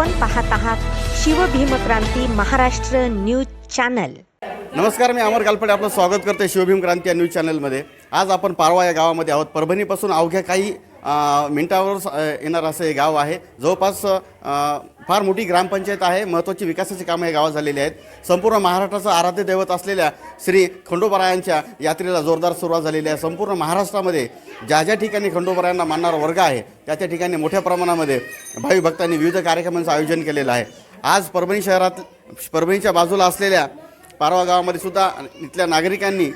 आपण पाहत आहात शिवभीमक्रांती महाराष्ट्र न्यूज चॅनल. नमस्कार मी अमर गालपडे आपलं स्वागत करते शिवभीम क्रांती या न्यूज चॅनलमध्ये. आज आपण पारवा या गावामध्ये आहोत. परभणीपासून अवघ्या काही मिनटावर येणार येणारं असं हे गाव आहे. जवळपास फार मोठी ग्रामपंचायत आहे. महत्त्वाची विकासाची कामं या गावात झालेली आहेत. संपूर्ण महाराष्ट्राचं आराध्य दैवत असलेल्या श्री खंडोबरायांच्या यात्रेला जोरदार सुरुवात झालेली आहे. संपूर्ण महाराष्ट्रामध्ये ज्या ज्या ठिकाणी खंडोबरायांना मानणारा वर्ग आहे त्या त्या ठिकाणी मोठ्या प्रमाणामध्ये भावी भक्तांनी विविध कार्यक्रमांचं आयोजन केलेलं आहे. आज परभणी शहरात परभणीच्या बाजूला असलेल्या पारवा गावामध्ये सुद्धा इथल्या नागरिकांनी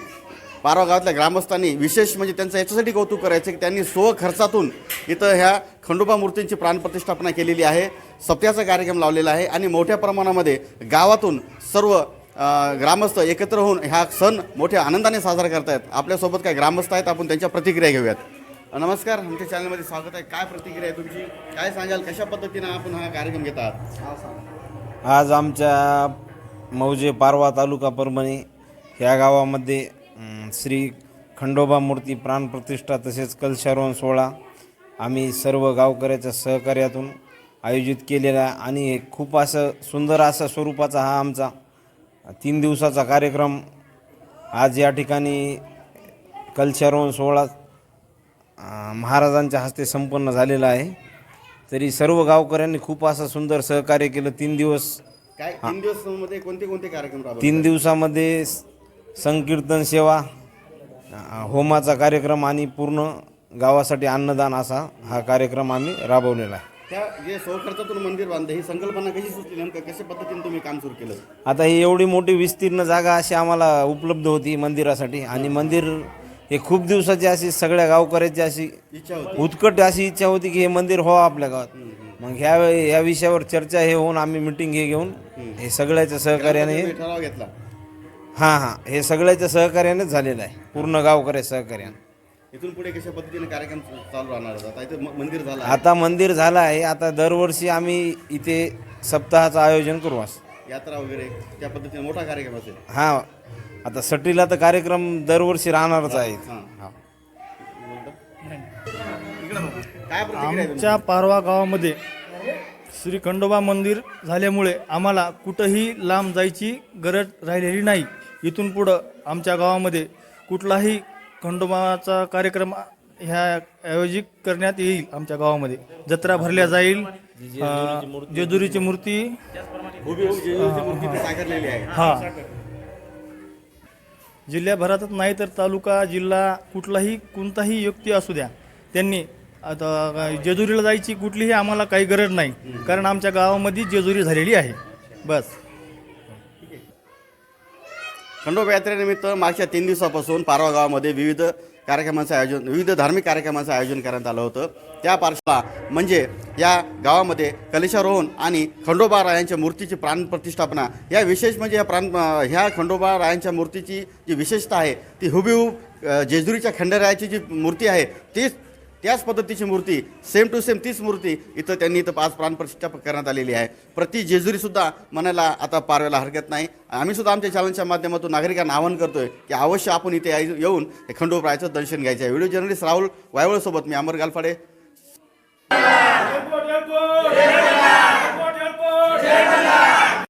पारवा गावातल्या ग्रामस्थांनी विशेष म्हणजे त्यांचं याच्यासाठी कौतुक करायचं की त्यांनी स्व खर्चातून इथं ह्या खंडोबा मूर्तींची प्राणप्रतिष्ठापना केलेली आहे सप्त्याचा कार्यक्रम लावलेला आहे आणि मोठ्या प्रमाणामध्ये गावातून सर्व ग्रामस्थ एकत्र होऊन ह्या सण मोठ्या आनंदाने साजरा करतायत. आपल्यासोबत काय ग्रामस्थ आहेत आपण त्यांच्या प्रतिक्रिया घेऊयात. नमस्कार आमच्या चॅनलमध्ये स्वागत आहे. काय प्रतिक्रिया आहे तुमची? काय सांगाल कशा पद्धतीनं आपण हा कार्यक्रम घेत आहात? आज आमच्या मौजे पारवा तालुका परभणी ह्या गावामध्ये श्री खंडोबा मूर्ती प्राणप्रतिष्ठा तसेच कलशारोहण सोहळा आम्ही सर्व गावकऱ्याच्या सहकार्यातून आयोजित केलेला आहे. आणि खूप असं सुंदर असा स्वरूपाचा हा आमचा तीन दिवसाचा कार्यक्रम आज या ठिकाणी कलशारोहण सोहळा महाराजांच्या हस्ते संपन्न झालेला आहे. तरी सर्व गावकऱ्यांनी खूप असं सुंदर सहकार्य केलं. तीन दिवस काय तीन दिवसमध्ये कोणते कोणते कार्यक्रम तीन दिवसामध्ये संकीर्तन सेवा होमाचा कार्यक्रम आणि पूर्ण गावासाठी अन्नदान असा हा कार्यक्रम आम्ही राबवलेला आहे. त्या जे मंदिर बांधले ही संकल्पना कशी सुचली नेमकं? कशा पद्धतीने तुम्ही काम सुरू केलं? आता ही एवढी मोठी विस्तीर्ण जागा अशी आम्हाला उपलब्ध होती मंदिरासाठी आणि मंदिर हे खूप दिवसाची अशी सगळ्या गावकऱ्याची अशी इच्छा होती. उत्कट अशी इच्छा होती की हे मंदिर हो आपल्या गावात. मग ह्या ह्या विषयावर चर्चा हे होऊन आम्ही मिटिंग हे घेऊन हे सगळ्याच्या सहकार्याने ठराव घेतला. हां हां हे सगळ्याच्या सहकार्यानेच झालेलं आहे पूर्ण गावकऱ्या सहकार्याने इथून पुढे कशा पद्धतीने कार्यक्रम चालू राहणार आहेत? आता इथे म- मंदिर झालं आहे. आता मंदिर झालं आहे आता दरवर्षी आम्ही इथे सप्ताहाचं आयोजन करू असं यात्रा वगैरे त्या पद्धतीने मोठा कार्यक्रम असेल हां आता सटीला तर कार्यक्रम दरवर्षी राहणारच आहे हां. हां. इकडं बघा. काय प्रतिक्रिया आहे तुमची? आमच्या पारवा गावामध्ये श्री खंडोबा मंदिर झाल्यामुळे आम्हाला कुठंही लांब जायची गरज राहिलेली नाही इथून पुढं आमच्या गावामध्ये कुठलाही खंडोबाचा कार्यक्रम ह्या आयोजित करण्यात येईल आमच्या गावामध्ये. जत्रा भरल्या जाईल. अं, जेजुरीची मूर्ती. हा. जिल्ह्याभरातच नाही तर तालुका जिल्हा कुठलाही कोणताही व्यक्ती असू द्या त्यांनी आता जेजुरीला जायची कुठलीही आम्हाला काही गरज नाही. कारण आमच्या गावामध्ये जेजुरी झालेली आहे. बस. खंडोबा यात्रेनिमित्त मागच्या तीन दिवसापासून पारवा गावामध्ये विविध कार्यक्रमांचं आयोजन विविध धार्मिक कार्यक्रमांचं आयोजन करण्यात आलं होतं. त्या पार्श्वला म्हणजे या गावामध्ये कलेशारोहण आणि खंडोबा रायांच्या मूर्तीची प्राणप्रतिष्ठापना या विशेष म्हणजे या प्राण ह्या खंडोबा रायांच्या मूर्तीची जी विशेषता आहे ती हुबेहूब जेजुरीच्या खंडरायाची जी मूर्ती आहे तीच त्याच पद्धतीची मूर्ती सेम टू सेम तीच मूर्ती इथं त्यांनी इथं पाच प्राणप्रतिष्ठा करण्यात आलेली आहे. प्रति जेजुरीसुद्धा म्हणायला आता पारवायला हरकत नाही. आम्ही सुद्धा आमच्या चॅनलच्या माध्यमातून नागरिकांना आवाहन करतोय की अवश्य आपण इथे येऊन हे खंडोबारायचं दर्शन घ्यायचं आहे. व्हिडिओ जर्नलिस्ट राहुल वायवळसोबत मी अमर गालफाडे. Yeah!